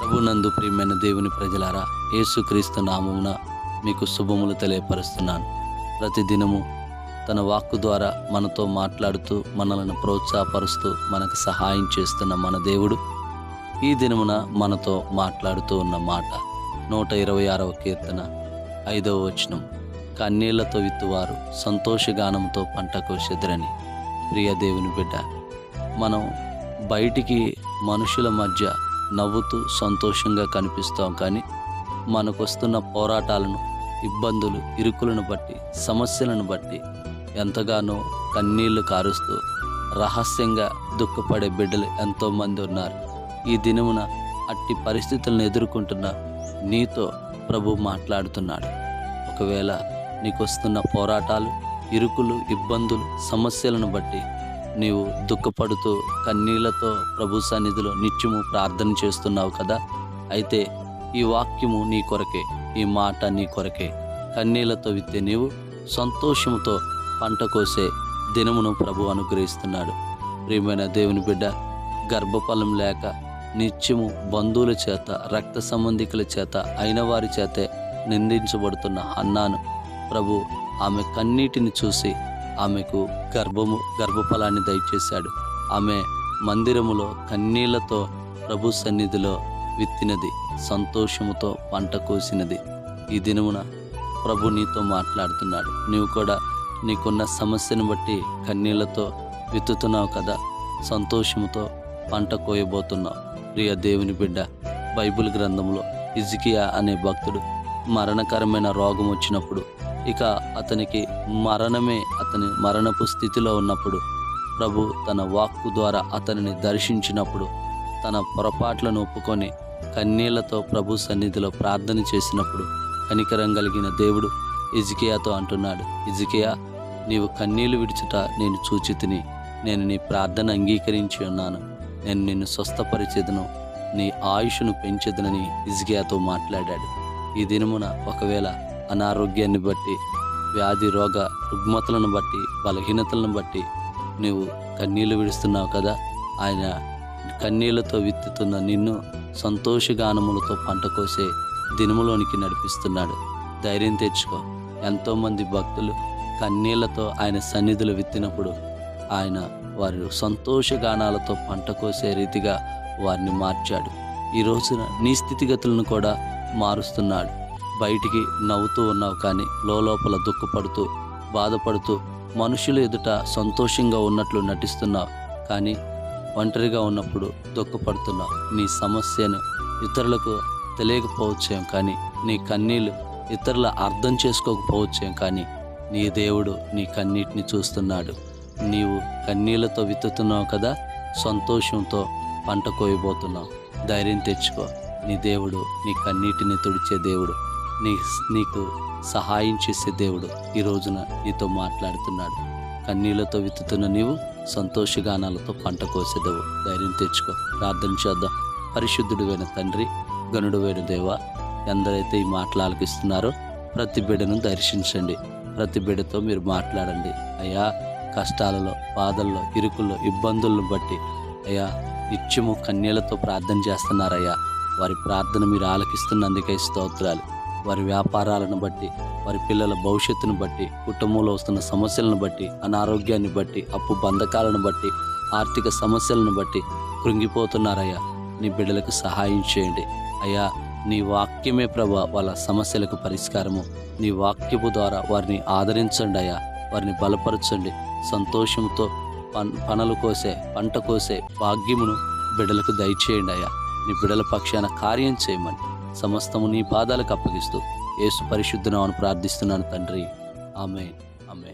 ప్రభునందు ప్రియమైన దేవుని ప్రజలారా యేసుక్రీస్తు నామమున మీకు శుభములు తెలియపరుస్తున్నాను. ప్రతిదినము తన వాక్కు ద్వారా మనతో మాట్లాడుతూ మనలను ప్రోత్సాహపరుస్తూ మనకు సహాయం చేస్తున్న మన దేవుడు ఈ దినమున మనతో మాట్లాడుతూ ఉన్న మాట నూట ఇరవై ఆరవ కీర్తన ఐదవ వచనం. కన్నీళ్ళతో విత్తువారు సంతోషగానంతో పంట కోసెదరని. ప్రియ దేవుని బిడ్డ మనం బయటికి మనుషుల మధ్య నవ్వుతూ సంతోషంగా కనిపిస్తాం కానీ మనకు వస్తున్న పోరాటాలను ఇబ్బందులు ఇరుకులను బట్టి సమస్యలను బట్టి ఎంతగానో కన్నీళ్ళు కారుస్తూ రహస్యంగా దుఃఖపడే బిడ్డలు ఎంతోమంది ఉన్నారు. ఈ దినమున అట్టి పరిస్థితులను ఎదుర్కొంటున్న నీతో ప్రభు మాట్లాడుతున్నాడు. ఒకవేళ నీకు వస్తున్న పోరాటాలు ఇరుకులు ఇబ్బందులు సమస్యలను బట్టి నీవు దుఃఖపడుతూ కన్నీళ్ళతో ప్రభు సన్నిధిలో నిత్యము ప్రార్థన చేస్తున్నావు కదా? అయితే ఈ వాక్యము నీ కొరకే ఈ మాట నీ కొరకే. కన్నీళ్ళతో విత్తే నీవు సంతోషముతో పంట కోసే దినమును ప్రభు అనుగ్రహిస్తున్నాడు. ప్రియమైన దేవుని బిడ్డ గర్భఫలం లేక నిత్యము బంధువుల చేత రక్త సంబంధికుల చేత అయిన వారి చేతే నిందించబడుతున్న అన్నాను. ప్రభు ఆమె కన్నీటిని చూసి ఆమెకు గర్భము గర్భఫలాన్ని దయచేశాడు. ఆమె మందిరములో కన్నీళ్ళతో ప్రభు సన్నిధిలో విత్తినది సంతోషముతో పంట కోసినది. ఈ దినమున ప్రభు నీతో మాట్లాడుతున్నాడు. నీవు కూడా నీకున్న సమస్యను బట్టి కన్నీళ్ళతో విత్తుతున్నావు కదా సంతోషముతో పంట కోయబోతున్నావు. ప్రియ దేవుని బిడ్డ బైబిల్ గ్రంథంలో ఇజికియా అనే భక్తుడు మరణకరమైన రోగం వచ్చినప్పుడు ఇక అతనికి మరణమే అతని మరణపు స్థితిలో ఉన్నప్పుడు. ప్రభు తన వాక్కు ద్వారా అతనిని దర్శించినప్పుడు తన పొరపాట్లను ఒప్పుకొని కన్నీళ్ళతో ప్రభు సన్నిధిలో ప్రార్థన చేసినప్పుడు కనికరం కలిగిన దేవుడు ఇజికియాతో అంటున్నాడు ఇజికియా నీవు కన్నీళ్ళు విడుచుట నేను చూచితిని. నేను నీ ప్రార్థన అంగీకరించి ఉన్నాను. నేను నిన్ను స్వస్థపరిచేదను. నీ ఆయుష్ను పెంచేదనని ఇజికియాతో మాట్లాడాడు. ఈ దినమున ఒకవేళ అనారోగ్యాన్ని బట్టి వ్యాధి రోగ రుగ్మతలను బట్టి బలహీనతలను బట్టి నీవు కన్నీళ్ళు విడుస్తున్నావు కదా. ఆయన కన్నీళ్ళతో విత్తుతున్న నిన్ను సంతోషగానములతో పంట కోసే దినములోనికి నడిపిస్తున్నాడు. ధైర్యం తెచ్చుకో. ఎంతోమంది భక్తులు కన్నీళ్ళతో ఆయన సన్నిధులు విత్తినప్పుడు ఆయన వారి సంతోషగానాలతో పంట కోసే రీతిగా వారిని మార్చాడు. ఈ రోజున నీ స్థితిగతులను కూడా మారుస్తున్నాడు. బయటికి నవ్వుతూ ఉన్నావు కానీ లోపల దుఃఖపడుతూ బాధపడుతూ మనుషుల ఎదుట సంతోషంగా ఉన్నట్లు నటిస్తున్నావు కానీ ఒంటరిగా ఉన్నప్పుడు దుఃఖపడుతున్నావు. నీ సమస్యను ఇతరులకు తెలియకపోవచ్చేం కానీ నీ కన్నీళ్ళు ఇతరుల అర్థం చేసుకోకపోవచ్చేం కానీ నీ దేవుడు నీ కన్నీటిని చూస్తున్నాడు. నీవు కన్నీళ్ళతో విత్తుతున్నావు కదా సంతోషంతో పంట కోయబోతున్నావు. ధైర్యం తెచ్చుకో. నీ దేవుడు నీ కన్నీటిని తుడిచే దేవుడు. నీ నీకు సహాయం చేసే దేవుడు ఈ రోజున నీతో మాట్లాడుతున్నాడు. కన్నీళ్ళతో విత్తుతున్న నీవు సంతోషగానాలతో పంట కోసేదేవు. ధైర్యం తెచ్చుకో. ప్రార్థన చేద్దాం. పరిశుద్ధుడువైన తండ్రి గనుడువైన దేవ ఎందరైతే ఈ మాటలు ఆలకిస్తున్నారో ప్రతి బిడ్డను దర్శించండి. ప్రతి బిడ్డతో మీరు మాట్లాడండి. అయ్యా కష్టాలలో బాధల్లో ఇరుకుల్లో ఇబ్బందులను బట్టి అయ్యా నిత్యము కన్యలతో ప్రార్థన చేస్తున్నారయ్యా. వారి ప్రార్థన మీరు ఆలకిస్తున్నందుకే స్తోత్రాలు. వారి వ్యాపారాలను బట్టి వారి పిల్లల భవిష్యత్తును బట్టి కుటుంబంలో వస్తున్న సమస్యలను బట్టి అనారోగ్యాన్ని బట్టి అప్పు బంధకాలను బట్టి ఆర్థిక సమస్యలను బట్టి కృంగిపోతున్నారయ్యా. నీ బిడ్డలకు సహాయం చేయండి. అయ్యా నీ వాక్యమే ప్రభా వాళ్ళ సమస్యలకు పరిష్కారము. నీ వాక్యపు ద్వారా వారిని ఆదరించండి అయ్యా. వారిని బలపరచండి. సంతోషంతో పన్ పనులు కోసే పంట కోసే భాగ్యమును బిడ్డలకు దయచేయండి అయ్యా. నీ బిడ్డల పక్షాన కార్యం చేయమని సమస్తము నీ పాదాలకు అప్పగిస్తూ యేసు పరిశుద్ధనామని ప్రార్థిస్తున్నాను తండ్రి. ఆమె ఆమె